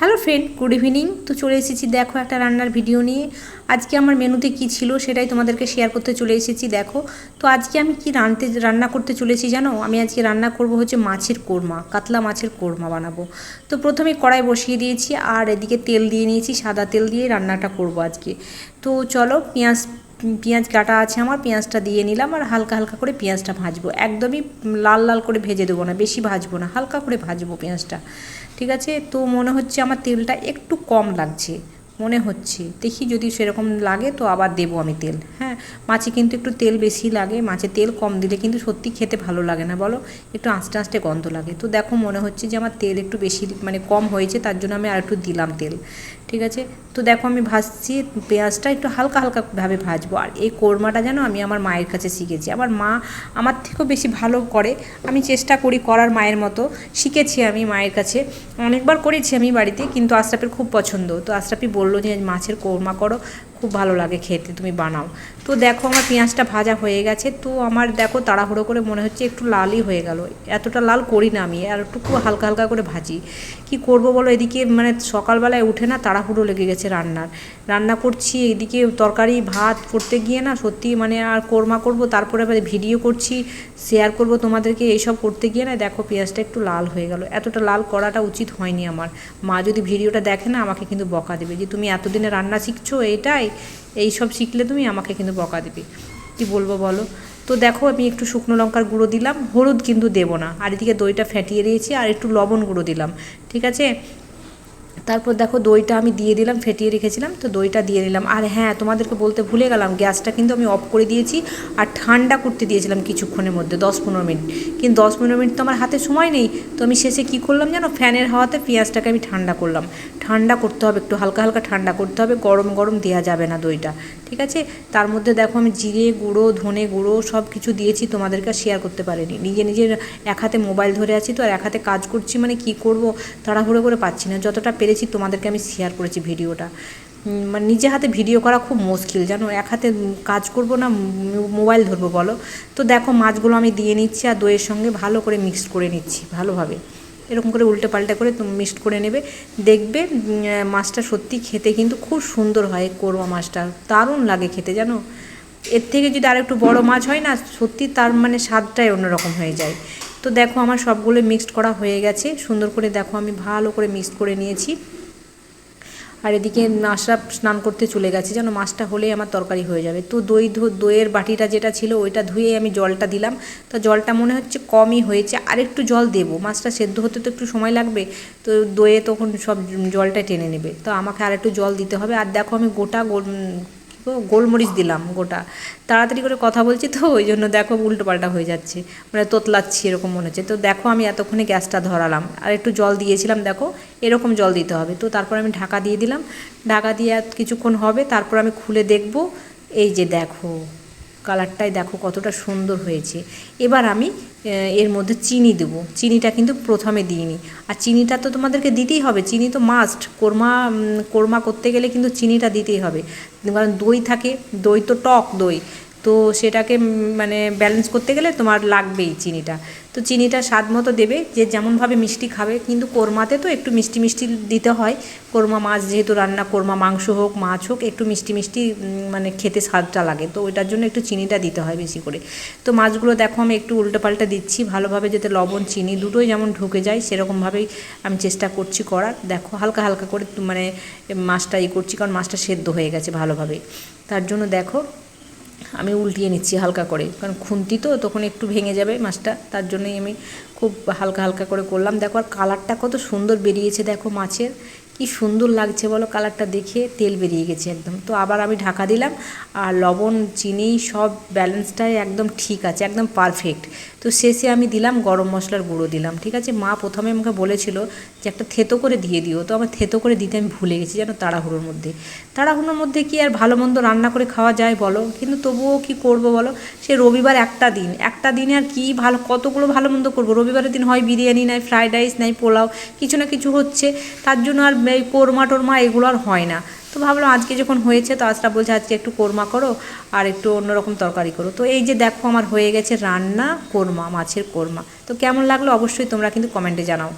Hello friend good evening তো চলে এসেছি দেখো একটা রান্নার ভিডিও নিয়ে। আজকে আমার মেনুতে কি ছিল সেটাই তোমাদেরকে শেয়ার করতে চলে এসেছি, দেখো। তো আজকে আমি কি রানতে, রান্না করতে চলেছি জানো? আমি আজকে রান্না করব হচ্ছে মাছের কোরমা, কাতলা মাছের কোরমা বানাবো। তো প্রথমে কড়াই বসিয়ে দিয়েছি আর এদিকে তেল দিয়ে নিয়েছি, সাদা তেল দিয়ে রান্নাটা করব আজকে। তো চলো, পেঁয়াজ পেঁয়াজ কাটা আছে আমার, পেঁয়াজটা দিয়ে নিলাম আর হালকা হালকা করে পেঁয়াজটা ভাজবো। একদমই লাল লাল করে ভেজে দেবো না, বেশি ভাজবো না, হালকা করে ভাজবো পেঁয়াজটা। ঠিক আছে? তো মনে হচ্ছে আমার তেলটা একটু কম লাগছে, মনে হচ্ছে। দেখি যদি সেরকম লাগে তো আবার দেবো আমি তেল। হ্যাঁ মাছে কিন্তু একটু তেল বেশি লাগে, মাছে তেল কম দিলে কিন্তু সত্যি খেতে ভালো লাগে না, বলো? একটু আস্তে আস্তে গন্ধ লাগে। তো দেখো মনে হচ্ছে যে আমার তেল একটু বেশি মানে কম হয়েছে, তার জন্য আমি আর একটু দিলাম তেল। ঠিক আছে? তো দেখো আমি ভাজছি, পেঁয়াজটা একটু হালকা হালকাভাবে ভাজবো। আর এই কোরমাটা যেন আমি আমার মায়ের কাছে শিখেছি। আমার মা আমার থেকেও বেশি ভালো করে, আমি চেষ্টা করি করার মায়ের মতো। শিখেছি আমি মায়ের কাছে। অনেকবার করেছি আমি বাড়িতে, কিন্তু আশরাফের খুব পছন্দ। তো আশরাফি বলল যে, মাছের কোরমা করো। খুব ভালো লাগে খেতে, তুমি বানাও। তো দেখো আমার পেঁয়াজটা ভাজা হয়ে গেছে, তো আমার দেখো তাড়াহুড়ো করে মনে হচ্ছে একটু লালই হয়ে গেল। এতটা লাল করি না আমি, আর একটু হালকা হালকা করে ভাজি। কি করব বলো, এদিকে মানে সকালবেলায় উঠে না তাড়াহুড়ো লেগে গেছে রান্নার। রান্না করছি, এদিকে তরকারি, ভাত করতে গিয়ে না সত্যি মানে আর কোরমা করব, তারপরে ভিডিও করছি শেয়ার করব তোমাদেরকে, এইসব করতে গিয়ে না দেখো পেঁয়াজটা একটু লাল হয়ে গেল। এতটা লাল করাটা উচিত হয়নি আমার। মা যদি ভিডিওটা দেখে না, আমাকে কিন্তু বকা দেবে যে, তুমি এতদিনে রান্না শিখছো এটাই এই সব শিখলে তুমি আমাকে কিন্তু বকা দেবে। কি বলব বলো? তো দেখো আমি একটু শুকনো লঙ্কার গুঁড়ো দিলাম, হলুদ কিন্তু দেবো না। আর এদিকে দইটা ফেটিয়ে দিয়েছি, আর একটু লবণ গুঁড়ো দিলাম। ঠিক আছে? তারপর দেখো দইটা আমি দিয়ে দিলাম, ফেটিয়ে রেখেছিলাম, তো দইটা দিয়ে দিলাম। আর হ্যাঁ তোমাদেরকে বলতে ভুলে গেলাম, গ্যাসটা কিন্তু আমি অফ করে দিয়েছি আর ঠান্ডা করতে দিয়েছিলাম কিছুক্ষণের মধ্যে, দশ পনেরো মিনিট। কিন্তু দশ পনেরো মিনিট তো আমার হাতে সময় নেই, তো আমি শেষে কী করলাম জানো, ফ্যানের হাওয়াতে পেঁয়াজটাকে আমি ঠান্ডা করলাম। ঠান্ডা করতে হবে, একটু হালকা হালকা ঠান্ডা করতে হবে, গরম গরম দেওয়া যাবে না দইটা, ঠিক আছে? তার মধ্যে দেখো আমি জিরে গুঁড়ো, ধনে গুঁড়ো সব কিছু দিয়েছি, তোমাদেরকে শেয়ার করতে পারিনি। নিজে নিজের এক হাতে মোবাইল ধরে আছি তো, আর এক হাতে কাজ করছি মানে কি করব, তাড়াহুড়ো করে পাচ্ছি না, যতটা পেরেছি, তোমাদেরকে আমি শেয়ার করেছি ভিডিওটা। মানে নিজে হাতে ভিডিও করা খুব মুশকিল, জানো? এক হাতে কাজ করব না মোবাইল ধরবো, বলো? তো দেখো, মাছগুলো আমি দিয়ে নিচ্ছি আর দইয়ের সঙ্গে ভালো করে মিক্সড করে নিচ্ছি, ভালোভাবে। এরকম করে উল্টে পাল্টে করে তুমি মিক্সড করে নেবে। দেখবে মাছটা সত্যি খেতে কিন্তু খুব সুন্দর হয়, কোরমা মাছটা। দারুণ লাগে খেতে, জানো? এর থেকে যদি আর একটু বড় মাছ হয় না, সত্যি তার মানে স্বাদটাই অন্যরকম হয়ে যায়। তো দেখো আমার সবগুলো মিক্সড করা হয়ে গেছে। সুন্দর করে দেখো আমি ভালো করে মিক্সড করে নিয়েছি। আর এদিকে আশরাফ স্নান করতে চলে গেছে, যেন মাছটা হলেই আমার তরকারি হয়ে যাবে। তো দই দইয়ের বাটিটা যেটা ছিল, ওইটা ধুয়ে আমি জলটা দিলাম। তো জলটা মনে হচ্ছে কমই হয়েছে। আর একটু জল দেবো। মাছটা সেদ্ধ হতে তো একটু সময় লাগবে। তো দইয়ে তখন সব জলটা টেনে নেবে। তো আমাকে আর একটু জল দিতে হবে। আর দেখো আমি গোটা গোলমরিচ দিলাম গোটা। তাড়াতাড়ি করে কথা বলছি তো, ওই জন্য দেখো উল্টো পাল্টা হয়ে যাচ্ছে। মানে তোতলাচ্ছি এরকম মনে হচ্ছে। তো দেখো আমি এতক্ষণে গ্যাসটা ধরালাম। আর একটু জল দিয়েছিলাম, দেখো এরকম জল দিতে হবে। তো তারপর আমি ঢাকা দিয়ে দিলাম। ঢাকা দিয়ে কিছুক্ষণ হবে, তারপর আমি খুলে দেখব। এই যে দেখো। কালারটাই দেখো কতটা সুন্দর হয়েছে। এবার আমি এর মধ্যে চিনি দেব। চিনিটা কিন্তু প্রথমে দিইনি। আর চিনিটা তো তোমাদেরকে দিতেই হবে। চিনি তো মাস্ট কোরমা কোরমা করতে গেলে কিন্তু চিনিটা দিতেই হবে। কারণ দই থাকে, দই তো টক দই। তো সেটাকে মানে ব্যালেন্স করতে গেলে তোমার লাগবেই চিনিটা। তো চিনিটা স্বাদ মতো দেবে, যে যেমনভাবে মিষ্টি খাবে, কিন্তু কোরমাতে তো একটু মিষ্টি মিষ্টি দিতে হয়। কোরমা মাছ যেহেতু রান্না, কোরমা মাংস হোক, মাছ হোক, একটু মিষ্টি মিষ্টি মানে খেতে স্বাদটা লাগে। তো ওইটার জন্য একটু চিনিটা দিতে হয় বেশি করে। তো মাছগুলো দেখো আমি একটু উল্টো পাল্টা দিচ্ছি, ভালোভাবে যাতে লবণ, চিনি দুটোই যেমন ঢুকে যায়, সেরকমভাবেই আমি চেষ্টা করছি করার। দেখো হালকা হালকা করে মানে মাছটা ই করছি, কারণ মাছটা সেদ্ধ হয়ে গেছে ভালোভাবে তার জন্য দেখো আমি উল্টিয়ে নিচ্ছি হালকা করে। কারণ খুন্তি তো, তখন একটু ভেঙে যাবে মাছটা। তার জন্যই আমি খুব হালকা হালকা করে করলাম। দেখো আর কালারটা কত সুন্দর বেরিয়েছে, দেখো মাছের। কি সুন্দর লাগছে বলো কালারটা দেখে, তেল বেরিয়ে গেছে একদম। তো আবার আমি ঢাকা দিলাম। আর লবণ, চিনি সব ব্যালেন্সটাই একদম ঠিক আছে, একদম পারফেক্ট তো শেষে আমি দিলাম গরম মশলার গুঁড়ো দিলাম, ঠিক আছে? মা প্রথমে আমাকে বলেছিল যে একটা থেতো করে দিয়ে দিও, তো আমার থেতো করে দিতে আমি ভুলে গেছি যেন তাড়াহুড়োর মধ্যে। তাড়াহুড়োর মধ্যে কি আর ভালো মন্দ রান্না করে খাওয়া যায় বলো? কিন্তু তবুও কি করব বলো? সে রবিবার একটা দিন, একটা দিনে আর কি ভালো, কতগুলো ভালো মন্দ করব? রবিবারের দিন হয় বিরিয়ানি, নাই ফ্রাইড রাইস, নাই পোলাও, কিছু না কিছু হচ্ছে, তার জন্য আর কোরমা টোরমা এগুলো আর হয় না। তো ভাবলাম আজকে যখন হয়েছে তো আজটা বলছে আজকে একটু কোরমা করো আর একটু অন্যরকম তরকারি করো। তো এই যে দেখো আমার হয়ে গেছে রান্না কোরমা, মাছের কোরমা। তো কেমন লাগল অবশ্যই তোমরা কিন্তু কমেন্টে জানাও।